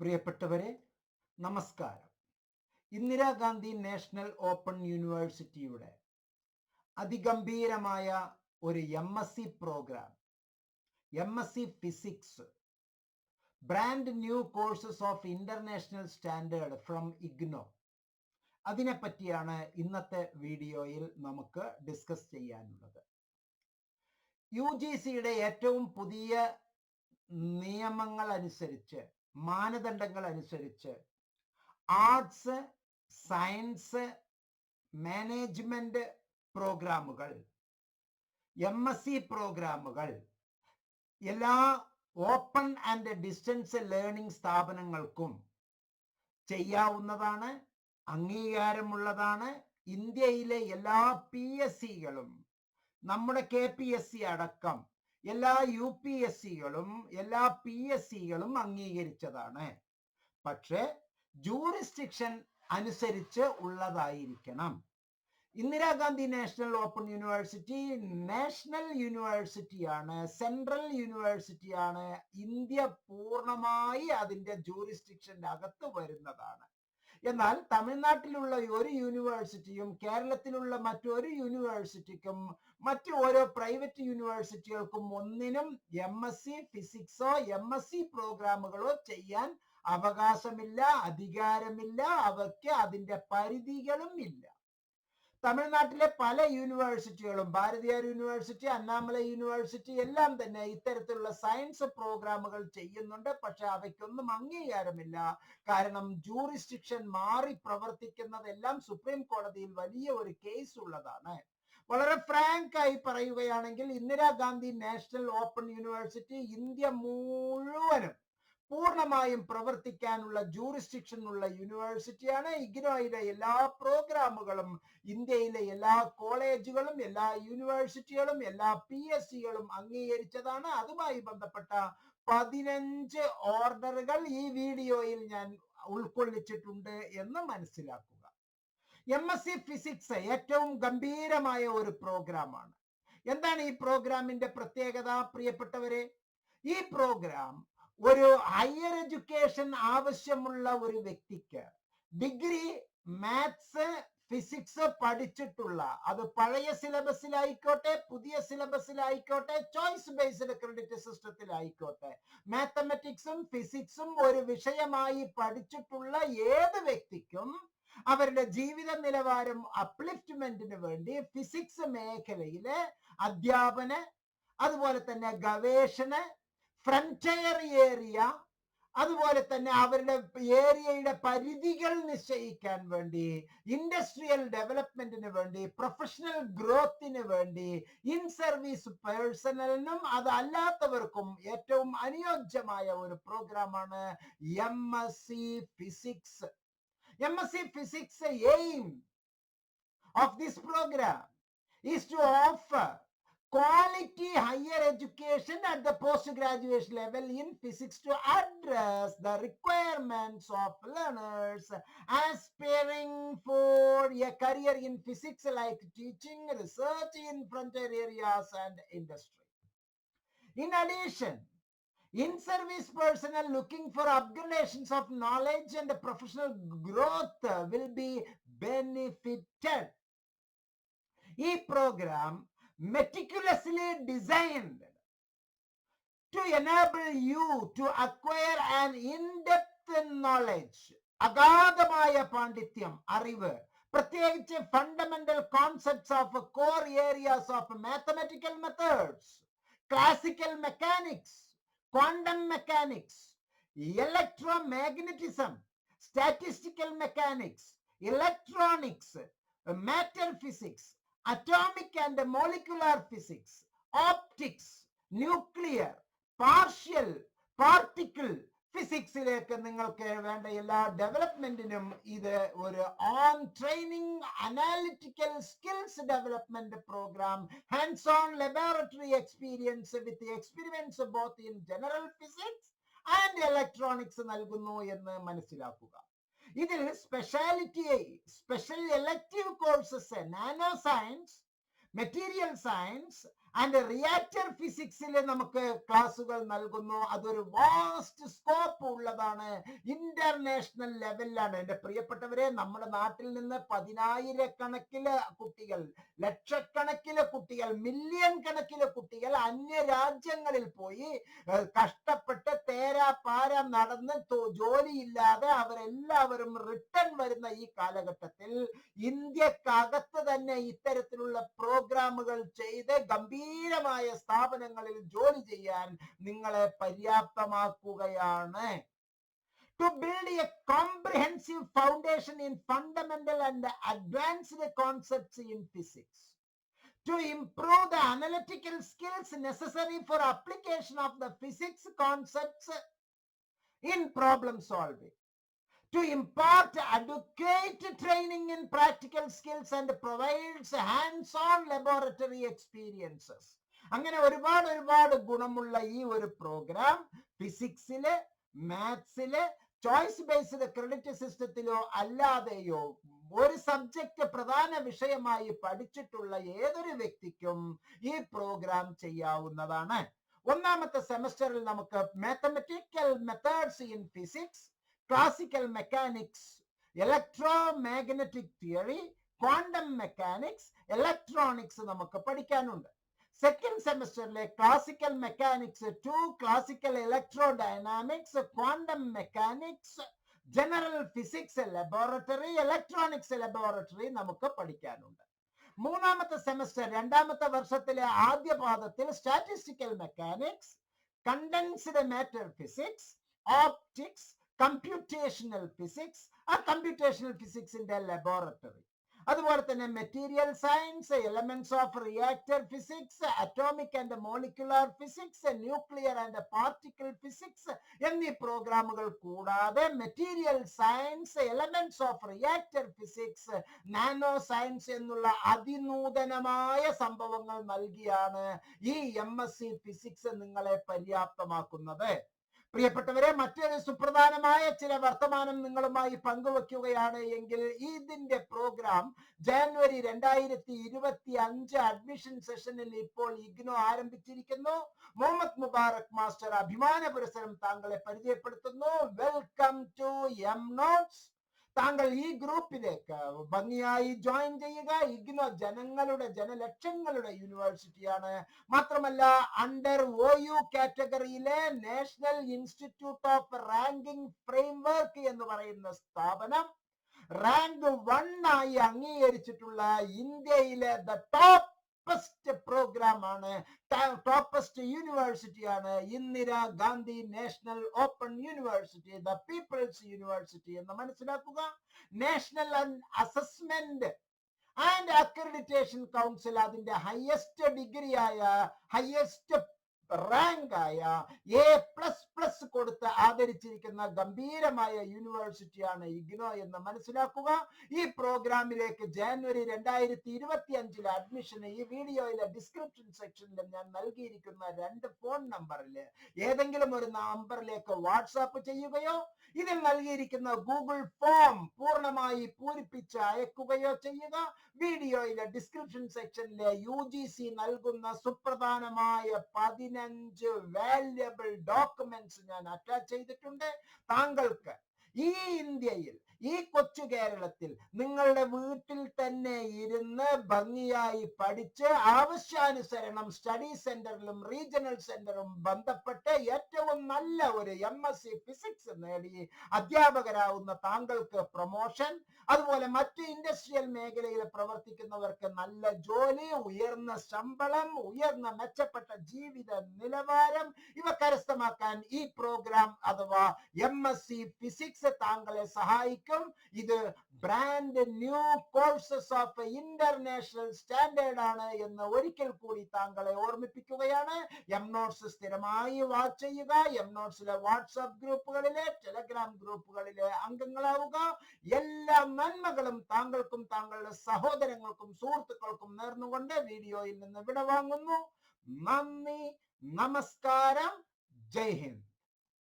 പ്രിയപ്പെട്ടവരെ നമസ്കാരം. Indira Gandhi national open യൂണിവേഴ്സിറ്റിയുടെ അതിഗംഭീരമായ ഒരു M S C program M S C physics brand new courses of international standard from IGNOU അതിനെപ്പറ്റിയാണ് ഇന്നത്തെ വീഡിയോയിൽ നമുക്ക് ഡിസ്കസ് ചെയ്യാനുള്ളത്. യു ജി സിയുടെ ഏറ്റവും പുതിയ നിയമങ്ങൾ അനുസരിച്ച് മാനദണ്ഡങ്ങൾ അനുസരിച്ച് ആർട്സ് സയൻസ് മാനേജ്മെന്റ് പ്രോഗ്രാമുകൾ എം എസ് സി പ്രോഗ്രാമുകൾ എല്ലാ ഓപ്പൺ ആൻഡ് ഡിസ്റ്റൻസ് ലേണിംഗ് സ്ഥാപനങ്ങൾക്കും ചെയ്യാവുന്നതാണ് അംഗീകാരമുള്ളതാണ്. ഇന്ത്യയിലെ എല്ലാ പി എസ് സികളും നമ്മുടെ കെ പി എസ് സി അടക്കം എല്ലാ യു പി എസ് സികളും എല്ലാ പി എസ് സികളും അംഗീകരിച്ചതാണ്. പക്ഷേ ജൂറിസ്ഡിക്ഷൻ അനുസരിച്ച് ഉള്ളതായിരിക്കണം. Indira Gandhi national open university national യൂണിവേഴ്സിറ്റിയാണ് central യൂണിവേഴ്സിറ്റിയാണ് ഇന്ത്യ പൂർണമായി അതിന്റെ ജൂറിസ്ഡിക്ഷന്റെ അകത്ത് വരുന്നതാണ്. എന്നാൽ തമിഴ്നാട്ടിലുള്ള ഒരു യൂണിവേഴ്സിറ്റിയും കേരളത്തിലുള്ള മറ്റൊരു യൂണിവേഴ്സിറ്റിക്കും മറ്റു ഓരോ പ്രൈവറ്റ് യൂണിവേഴ്സിറ്റികൾക്കും ഒന്നിനും എം എസ് സി ഫിസിക്സോ എം എസ് സി പ്രോഗ്രാമുകളോ ചെയ്യാൻ അവകാശമില്ല അധികാരമില്ല. അവർക്ക് അതിന്റെ പരിധികളും ഇല്ല. തമിഴ്നാട്ടിലെ പല യൂണിവേഴ്സിറ്റികളും ഭാരതിയാർ യൂണിവേഴ്സിറ്റി അന്നാമല യൂണിവേഴ്സിറ്റി എല്ലാം തന്നെ ഇത്തരത്തിലുള്ള സയൻസ് പ്രോഗ്രാമുകൾ ചെയ്യുന്നുണ്ട്. പക്ഷെ അവയ്ക്കൊന്നും അംഗീകാരമില്ല. കാരണം ജൂറിസ്ഡിക്ഷൻ മാറി പ്രവർത്തിക്കുന്നതെല്ലാം സുപ്രീം കോടതിയിൽ വലിയ ഒരു കേസ് ഉള്ളതാണ്. വളരെ ഫ്രാങ്ക് ആയി പറയുകയാണെങ്കിൽ Indira Gandhi national open university India മുഴുവനും പൂർണമായും പ്രവർത്തിക്കാനുള്ള ജൂറിസ്ഡിക്ഷൻ ഉള്ള യൂണിവേഴ്സിറ്റിയാണ് ഇഗ്നോയുടെ എല്ലാ പ്രോഗ്രാമുകളും ഇന്ത്യയിലെ എല്ലാ കോളേജുകളും എല്ലാ യൂണിവേഴ്സിറ്റികളും എല്ലാ പി എസ് സികളും അംഗീകരിച്ചതാണ്. അതുമായി ബന്ധപ്പെട്ട പതിനഞ്ച് ഓർഡറുകൾ ഈ വീഡിയോയിൽ ഞാൻ ഉൾക്കൊള്ളിച്ചിട്ടുണ്ട് എന്ന് മനസ്സിലാക്കുക. എം എസ് സി ഫിസിക്സ് ഏറ്റവും ഗംഭീരമായ ഒരു പ്രോഗ്രാമാണ് എന്താണ് ഈ പ്രോഗ്രാമിന്റെ പ്രത്യേകത പ്രിയപ്പെട്ടവരെ? ഈ പ്രോഗ്രാം ഒരു ഹയർ എഡ്യൂക്കേഷൻ ആവശ്യമുള്ള ഒരു വ്യക്തിക്ക് ഡിഗ്രി മാത്സ് ഫിസിക്സ് പഠിച്ചിട്ടുള്ള അത് പഴയ സിലബസിലായിക്കോട്ടെ പുതിയ സിലബസിലായിക്കോട്ടെ ചോയ്സ് ബേസ്ഡ് ക്രെഡിറ്റ് സിസ്റ്റത്തിലായിക്കോട്ടെ മാത്തമെറ്റിക്സും ഫിസിക്സും ഒരു വിഷയമായി പഠിച്ചിട്ടുള്ള ഏത് വ്യക്തിക്കും അവരുടെ ജീവിത നിലവാരം അപ്ലിഫ്റ്റ്മെന്റിന് വേണ്ടി ഫിസിക്സ് മേഖലയിലെ അധ്യാപന അതുപോലെ തന്നെ ഗവേഷണ ഫ്രണ്ടയർ ഏരിയ അതുപോലെ തന്നെ അവരുടെ ഏരിയയുടെ പരിധികൾ നിശ്ചയിക്കാൻ വേണ്ടി ഇൻഡസ്ട്രിയൽ ഡെവലപ്മെന്റിന് വേണ്ടി പ്രൊഫഷണൽ ഗ്രോത്തിന് വേണ്ടി ഇൻ സർവീസ് പേഴ്സണലിനും അതല്ലാത്തവർക്കും ഏറ്റവും അനുയോജ്യമായ ഒരു പ്രോഗ്രാമാണ് M S C physics M S C physics aim of this program is to offer quality higher education at the postgraduate level in physics to address the requirements of learners aspiring for a career in physics like teaching, research in frontier areas and industry. In addition, in-service personnel looking for upgradations of knowledge and professional growth will be benefited. E-program meticulously designed to enable you to acquire an in-depth knowledge അഗാധമായ പാണ്ഡിത്യം അറിവ് പ്രത്യേകിച്ച് fundamental concepts of core areas of mathematical methods classical mechanics quantum mechanics electromagnetism statistical mechanics electronics matter physics atomic and molecular physics optics nuclear partial particle ഫിസിക്സിലേക്ക് നിങ്ങൾക്ക് വേണ്ട എല്ലാ ഡെവലപ്മെന്റിനും ഇത് ഒരു on training analytical skills development program hands on laboratory experience with experiments both in general physics and electronics നൽകുന്നു എന്ന് മനസ്സിലാക്കുക. ഇതിൽ speciality special elective courses nano science material science and reactor ഫിസിക്സിൽ നമുക്ക് ക്ലാസുകൾ നൽകുന്നു. അതൊരു വാസ്റ്റ് സ്കോപ്പ് ഉള്ളതാണ്. ഇന്റർനാഷണൽ ലെവലിലാണ് എന്റെ പ്രിയപ്പെട്ടവരെ നമ്മുടെ നാട്ടിൽ നിന്ന് പതിനായിരക്കണക്കിന് കുട്ടികൾ ലക്ഷക്കണക്കിന് കുട്ടികൾ മില്യൺ കണക്കിലെ കുട്ടികൾ അന്യ രാജ്യങ്ങളിൽ പോയി കഷ്ടപ്പെട്ട് തേരാ പാര നടന്ന് ജോലിയില്ലാതെ അവരെല്ലാവരും റിട്ടേൺ വരുന്ന ഈ കാലഘട്ടത്തിൽ ഇന്ത്യക്കകത്ത് തന്നെ ഇത്തരത്തിലുള്ള പ്രോഗ്രാമുകൾ ചെയ്ത് ഗംഭീരമായ സ്ഥാപനങ്ങളിൽ ജോലി ചെയ്യാൻ നിങ്ങളെ പര്യാപ്തമാക്കുകയാണ് to build a comprehensive foundation in fundamental and advanced concepts in physics, to improve the analytical skills necessary for application of the physics concepts in problem solving, to impart adequate training in practical skills and provides hands-on laboratory experiences. അങ്ങനെ ഒരുപാട് ഒരുപാട് ഗുണമുള്ള ഈ ഒരു programme ഫിസിക്സിൽ മാത്സിൽ choice based credit സിസ്റ്റത്തിലോ അല്ലാതെയോ ഒരു സബ്ജക്റ്റ് പ്രധാന വിഷയമായി പഠിച്ചിട്ടുള്ള ഏതൊരു വ്യക്തിക്കും ഈ പ്രോഗ്രാം ചെയ്യാവുന്നതാണ് ഒന്നാമത്തെ സെമസ്റ്ററിൽ നമുക്ക് mathematical methods in physics classical mechanics electromagnetic theory quantum mechanics electronics നമുക്ക് പഠിക്കാനുണ്ട്. Second സെമസ്റ്ററിലെ classical mechanics two classical electrodynamics quantum mechanics general physics laboratory electronics laboratory നമുക്ക് പഠിക്കാനുണ്ട്. മൂന്നാമത്തെ സെമസ്റ്റർ രണ്ടാമത്തെ വർഷത്തിലെ ആദ്യ പാദത്തിൽ statistical mechanics condensed matter physics optics computational physics ആ കമ്പ്യൂട്ടേഷണൽ ഫിസിക്സിന്റെ ലബോറട്ടറി അതുപോലെ തന്നെ material science elements of reactor physics atomic and molecular physics nuclear and particle physics എന്നീ പ്രോഗ്രാമുകൾ കൂടാതെ material science elements of reactor physics nano science എന്നുള്ള അതിനൂതനമായ സംഭവങ്ങൾ നൽകിയാണ് ഈ എം ഫിസിക്സ് നിങ്ങളെ പര്യാപ്തമാക്കുന്നത്. പ്രിയപ്പെട്ടവരെ മറ്റൊരു സുപ്രധാനമായ ചില വർത്തമാനം നിങ്ങളുമായി പങ്കുവെക്കുകയാണ് എങ്കിൽ ഇതിന്റെ പ്രോഗ്രാം ജാനുവരി രണ്ടായിരത്തി ഇരുപത്തി അഞ്ച് അഡ്മിഷൻ സെഷനിൽ ഇപ്പോൾ ഇഗ്നോ ആരംഭിച്ചിരിക്കുന്നു. മുഹമ്മദ് മുബാറക് മാസ്റ്റർ അഭിമാന പുരസ്സരം താങ്കളെ പരിചയപ്പെടുത്തുന്നു. വെൽക്കം ടു എം നോട്ട്സ് താങ്കൾ ഈ ഗ്രൂപ്പിലേക്ക് ഭംഗിയായി ജോയിൻ ചെയ്യുക. ഇഗ്നോ ജനങ്ങളുടെ ജനലക്ഷങ്ങളുടെ യൂണിവേഴ്സിറ്റിയാണ്. മാത്രമല്ല under O U കാറ്റഗറിയിലെ national institute of ranking framework എന്ന് പറയുന്ന സ്ഥാപനം റാങ്ക് വൺ ആയി അംഗീകരിച്ചിട്ടുള്ള ഇന്ത്യയിലെ ദ ടോപ്പസ്റ്റ് പ്രോഗ്രാം ആണ്. Toppest യൂണിവേഴ്സിറ്റിയാണ് Indira Gandhi national open university the people's university എന്ന് മനസ്സിലാക്കുക. National assessment and accreditation council അതിന്റെ ഹയസ്റ്റ് ഡിഗ്രിയായ ഹയസ്റ്റ് റാങ്ക് ആയ എ പ്ലസ് ആദരിച്ചിരിക്കുന്ന ഗംഭീരമായ യൂണിവേഴ്സിറ്റിയാണ് ഇഗ്നോ എന്ന് മനസ്സിലാക്കുക. ഈ പ്രോഗ്രാമിലേക്ക് ജാനുവരി രണ്ടായിരത്തി ഇരുപത്തി അഞ്ചിലെ അഡ്മിഷന് ഈ വീഡിയോയിലെ ഡിസ്ക്രിപ്ഷൻ സെക്ഷനിൽ ഞാൻ നൽകിയിരിക്കുന്ന രണ്ട് ഫോൺ നമ്പറിൽ ഏതെങ്കിലും ഒരു നമ്പറിലേക്ക് വാട്സാപ്പ് ചെയ്യുകയോ ഇതിൽ നൽകിയിരിക്കുന്ന ഗൂഗിൾ ഫോം പൂർണമായി പൂരിപ്പിച്ച് അയക്കുകയോ ചെയ്യുക. വീഡിയോയിലെ ഡിസ്ക്രിപ്ഷൻ സെക്ഷനിലെ യു ജി സി നൽകുന്ന സുപ്രധാനമായ പതിനഞ്ച് വാല്യബിൾ ഡോക്യുമെന്റ്സ് ഞാൻ അറ്റാച്ച് ചെയ്തിട്ടുണ്ട്. താങ്കൾക്ക് ഈ ഇന്ത്യയിൽ ഈ കൊച്ചു കേരളത്തിൽ നിങ്ങളുടെ ഭംഗിയായി പഠിച്ച് ആവശ്യാനുസരണം സ്റ്റഡി സെന്ററിലും റീജിയണൽ സെന്ററും ബന്ധപ്പെട്ട് ഏറ്റവും നല്ല ഒരു എം എസ് സി ഫിസിക്സ് നേടി അധ്യാപകരാവുന്ന താങ്കൾക്ക് പ്രൊമോഷൻ അതുപോലെ മറ്റ് ഇൻഡസ്ട്രിയൽ മേഖലയിൽ പ്രവർത്തിക്കുന്നവർക്ക് നല്ല ജോലി ഉയർന്ന ശമ്പളം ഉയർന്ന മെച്ചപ്പെട്ട ജീവിത നിലവാരം ഇവ കരസ്ഥമാക്കാൻ ഈ പ്രോഗ്രാം അഥവാ എം എസ് സി ഫിസിക്സ് താങ്കളെ സഹായിക്കും. ഇത് brand new courses of international standard ആണ് എന്ന് ഒരിക്കൽ കൂടി താങ്കളെ ഓർമ്മിപ്പിക്കുകയാണ്. എം നോട്ട്സ് സ്ഥിരമായി വാച്ച് ചെയ്യുക. എം നോട്ട്സിലെ വാട്സാപ്പ് ഗ്രൂപ്പുകളിലെ ടെലഗ്രാം ഗ്രൂപ്പുകളിലെ അംഗങ്ങളാവുക. എല്ലാ നന്മകളും താങ്കൾക്കും താങ്കളുടെ സഹോദരങ്ങൾക്കും സുഹൃത്തുക്കൾക്കും നേർന്നുകൊണ്ട് വീഡിയോയിൽ നിന്ന് വിടവാങ്ങുന്നു. നന്ദി നമസ്കാരം. ജയ് ഹിന്ദ്.